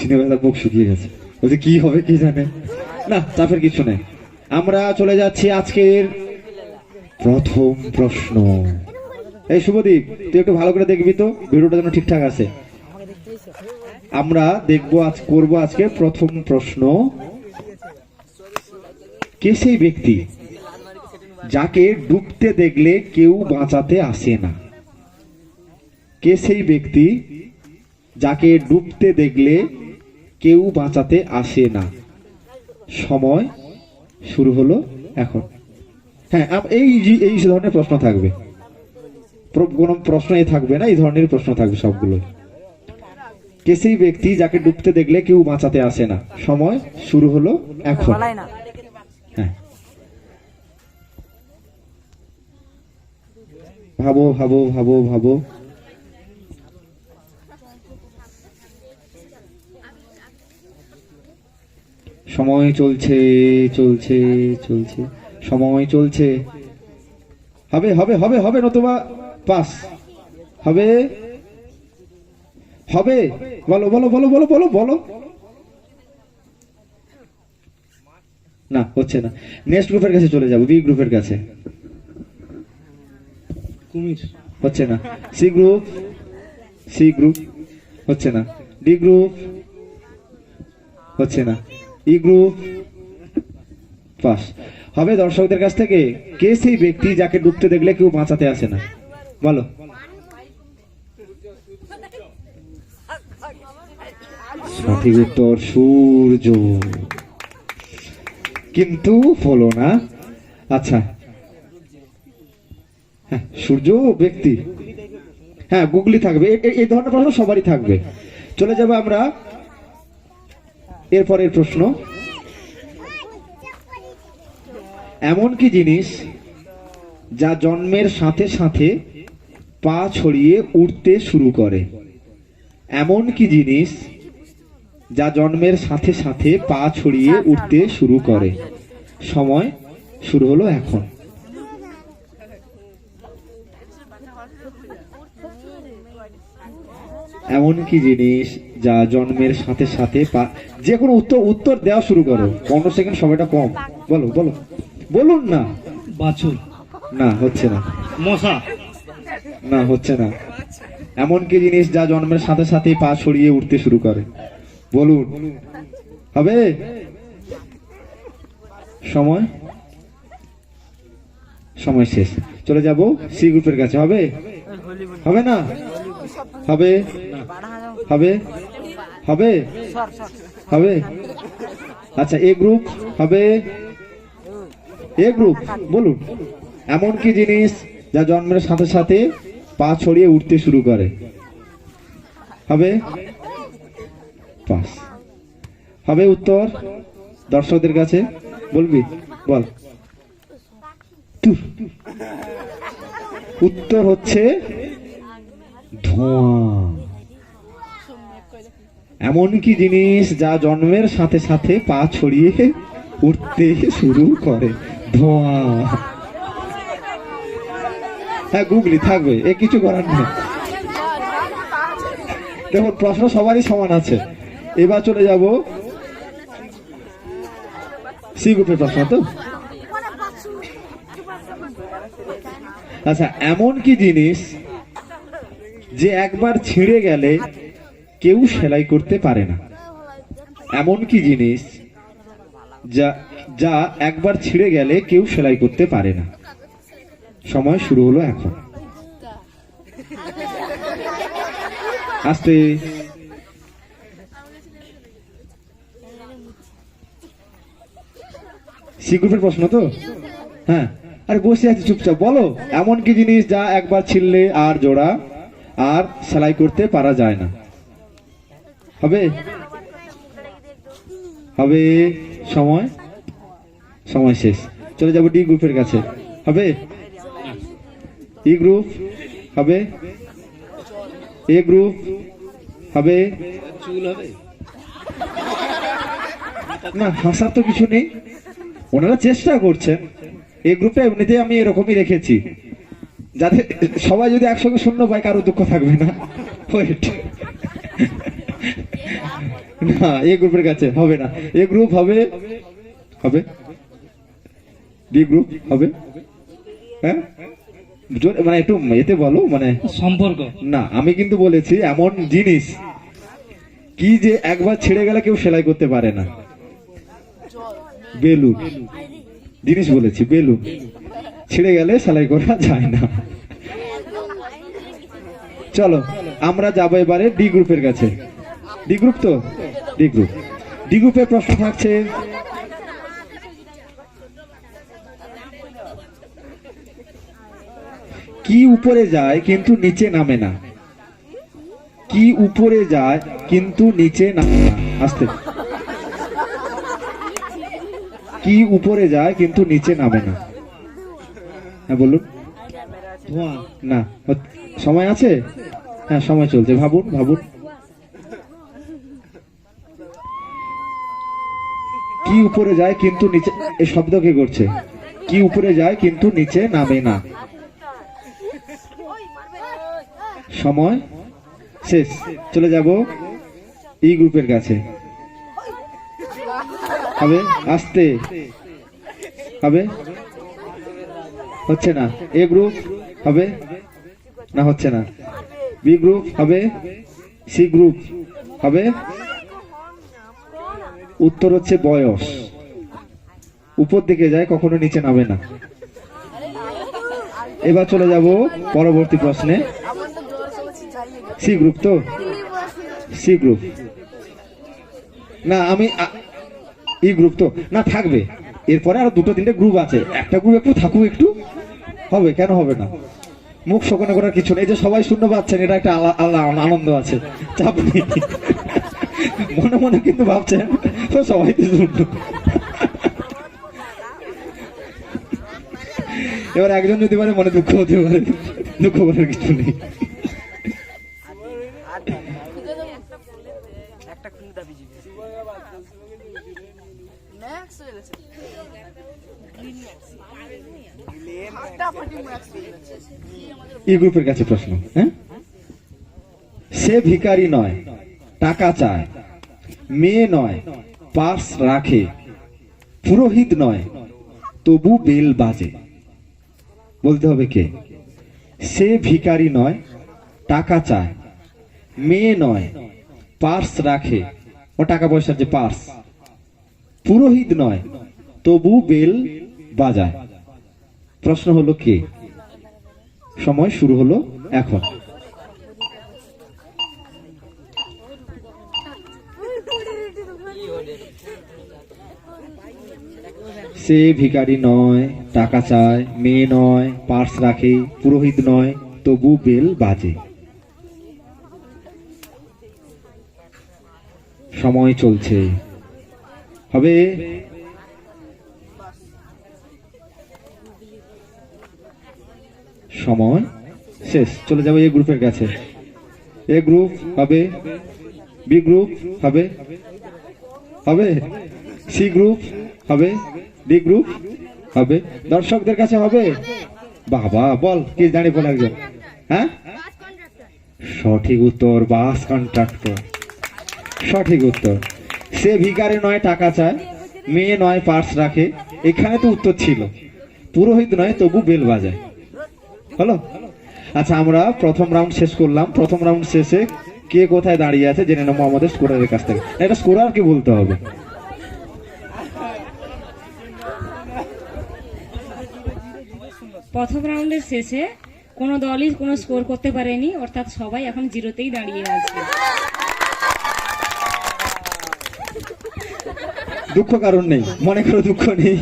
সিনেমাটা বুক শুকিয়ে গেছে। বলছে, কি হবে কি জানে? না, চাপের কিছু নেই। আমরা চলে যাচ্ছি আজকের প্রথম প্রশ্ন। এই শুভদীপ, তুই একটু ভালো করে দেখবি তো, ভিডিওটা যেন ঠিকঠাক আছে। আমরা দেখব আজ, করব আজকে প্রথম প্রশ্ন। কে সেই ব্যক্তি যাকে ডুবতে দেখলে কেউ বাঁচাতে আসে না? কে সেই ব্যক্তি যাকে ডুবতে দেখলে কেউ বাঁচাতে আসে না। সময় শুরু হলো এখন। হ্যাঁ এই এই ধরনের প্রশ্ন থাকবে। কোনো প্রশ্নই থাকবে না এই ধরনের প্রশ্ন থাকবে সবগুলো। কে সেই ব্যক্তি যাকে ডুবতে দেখলে কেউ বাঁচাতে আসে না। সময় শুরু হলো এখন। হ্যাঁ। ভাবো ভাবো ভাবো ভাবো। সময় চলছে চলছে চলছে সময় চলছে। হবে হবে হবে হবে নতুবা পাস। হবে হবে। বলো বলো বলো বলো বলো বলো। না হচ্ছে না। নেক্সট গ্রুপের কাছে চলে যাব বি গ্রুপের কাছে। কুমির। হচ্ছে না। সি গ্রুপ সি গ্রুপ হচ্ছে না। ডি গ্রুপ হচ্ছে না। ই পাস হবে দর্শকদের কাছ থেকে, কে সেই ব্যক্তি যাকে ডুবতে দেখলে কেউ বাঁচাতে আসে না? বলো। সঠিক উত্তর, সূর্য। কিন্তু হলো না। আচ্ছা। হ্যাঁ সূর্য ব্যক্তি। হ্যাঁ গুগলি থাকবে। এই ধরনের প্রশ্ন সবারই থাকবে। চলে যাবে আমরা এরপরের প্রশ্ন, এমন কি জিনিস যা জন্মের সাথে সাথে পা ছড়িয়ে উঠতে শুরু করে? এমন কি জিনিস যা জন্মের সাথে সাথে পা ছড়িয়ে উঠতে শুরু করে? সময় শুরু হলো এখন। এমন কি জিনিস যা জন্মের সাথে সাথে পা- যে কোনো উত্তর উত্তর দেওয়া শুরু করো। পনেরো সেকেন্ড সময়টা কম। বলো বলো। বলুন না। বাছুর। না হচ্ছে না। মশা। না হচ্ছে না। এমন কি জিনিস যা জন্মের সাথে সাথে পা ছড়িয়ে উঠতে শুরু করে? বলুন। হবে? সময়? সময় শেষ। চলে যাব সি গ্রুপের কাছে। হবে? হবে না? হবে? হবে? হবে? হবে? আচ্ছা এ গ্রুপ হবে? এ গ্রুপ বলুন। এমন কি জিনিস যা জন্মের সাথে সাথে পা ছড়িয়ে উঠতে শুরু করে? হবে? পাস হবে উত্তর? দর্শকদের কাছে? বলবি? বল। উত্তর হচ্ছে ধোঁয়া। এমন কি জিনিস যা জন্মের সাথে সাথে পা ছড়িয়ে উঠতে শুরু করে। ধোঁয়া। হ্যাঁ গুগলি, থাকবে। এ কিছু করার নেই। দেখুন, প্রশ্ন সবারই সমান আছে। এবার চলে যাব সি গ্রুপের প্রশ্ন তো? আচ্ছা এমন কি জিনিস যে একবার ছিঁড়ে গেলে কেউ সেলাই করতে পারে না। এমন কি জিনিস যা যা একবার ছিঁড়ে গেলে কেউ সেলাই করতে পারে না। সময় শুরু হলো এখন। আস্তে। সি গ্রুপের প্রশ্ন তো? হ্যাঁ। আরে বসে আছি চুপচাপ, বলো। এমন কি জিনিস যা একবার ছিললে আর জোড়া আর সেলাই করতে পারা যায় না? হবে? হবে? সময়? সময় শেষ। চলে যাব ডি গ্রুপের কাছে। হবে? E group? হবে? A group? হবে? না, হাসার তো কিছু নেই। ওনারা চেষ্টা করছেন। এই গ্রুপে এমনিতে আমি এরকমই রেখেছি। যাতে সবাই যদি একসঙ্গে শূন্য পায়, কারও দুঃখ থাকবে না। ওয়েট না এ গ্রুপের কাছে হবে না। এ গ্রুপ হবে হবে? বি গ্রুপ হবে? হ্যাঁ? মানে একটু এতে বলো মানে সম্পর্ক। না আমি কিন্তু বলেছি এমন জিনিস কি যে একবার ছেড়ে গেলে কেউ সেলাই করতে পারে না। বেলুন জিনিস বলেছি বেলুন ছিঁড়ে গেলে সেলাই করা যায় না। চলো আমরা যাব এবারে ডি গ্রুপের কাছে। ডি গ্রুপ তো? D group. ডি গ্রুপের প্রশ্ন থাকছে কি উপরে যায় কিন্তু নিচে নামে না? কি উপরে যায় কিন্তু নিচে নামে না? আস্তে। কি উপরে যায় কিন্তু নিচে নামে না? হ্যাঁ বলুন। ধোঁয়া না সময় আছে? হ্যাঁ সময় চলছে। ভাবুন ভাবুন। কি উপরে যায় কিন্তু নিচে এই শব্দ কে করছে? কি উপরে যায় কিন্তু নিচে নামে না। সময়? শেষ। চলে যাব ই গ্রুপের কাছে। হবে? আসতে। হবে? হচ্ছে না। A group? হবে? না, হচ্ছে না। B group? হবে? C group? হবে? উত্তর হচ্ছে বয়স। উপর দিকে যায়, কখনো নিচে নামে না। এবার চলে যাব পরবর্তী প্রশ্নে। সি গ্রুপ তো? C group. না, আমি ই গ্রুপ তো। না, থাকবে। এরপরে আরও দুটো তিনটে গ্রুপ আছে। একটা গ্রুপ একটু থাকুক একটু। হবে, কেন হবে না? মুখ শোকানো করার কিছু নেই। যে সবাই শূন্য পাচ্ছেন, এটা একটা আলা- আলা- আনন্দ আছে। চাপ নেই। মনে মনে কিন্তু ভাবছেন তো সবাই তো শূন্য এবার একজন যদি পারে মনে দুঃখ হতে পারে। দুঃখ করার কিছু নেই। একটা খুন দাবি জিজ্ঞেস ম্যাক্স হয়ে গেছে। ফাটাফাটি ম্যাক্স হয়ে গেছে ই গ্রুপের কাছে প্রশ্ন হ্যাঁ? সে ভিখারি নয়। টাকা চায়। মেয়ে নয়, পার্স রাখে। পুরোহিত নয়, তবু বেল বাজে। বলতে হবে কে? সে ভিখারি নয়, টাকা চায়। মেয়ে নয়, পার্স রাখে। ও টাকা পয়সার যে পার্স। পুরোহিত নয়, তবু বেল বাজায়। প্রশ্ন হলো কে? সময় শুরু হলো এখন। সে ভিখারি নয়, টাকা চায়, মেয়ে নয়, পার্স রাখে, পুরোহিত নয়, তবু বেল বাজে। সময় চলছে। হবে? সময়? শেষ। চলে যাব এ গ্রুপের কাছে। এ গ্রুপ হবে? বি গ্রুপ হবে? হবে? সি গ্রুপ হবে? ডি গ্রুপ হবে। দর্শকদের কাছে হবে? বাবা, বল, কি জানি বল একজন হ্যাঁ? সঠিক উত্তর, বাস কন্ট্রাক্টর। সঠিক উত্তর। সে ভিকারে নয়, টাকা চায়। মেয়ে নয়, পার্স রাখে। এখানে তো উত্তর ছিল। পুরোহিত নয়, তবু বেল বাজায়। হলো? আচ্ছা আমরা প্রথম রাউন্ড শেষ করলাম। প্রথম রাউন্ড শেষে কে কোথায় দাঁড়িয়ে আছে, জেনে নেব আমাদের স্কোরারের কাছ থেকে। এটা স্কোরারকে বলতে হবে। প্রথম রাউন্ডের শেষে কোনো দলই কোনো স্কোর করতে পারেনি, অর্থাৎ সবাই এখন জিরোতেই দাঁড়িয়ে আছে। দুঃখ কারণ নেই, মনে করো দুঃখ নেই।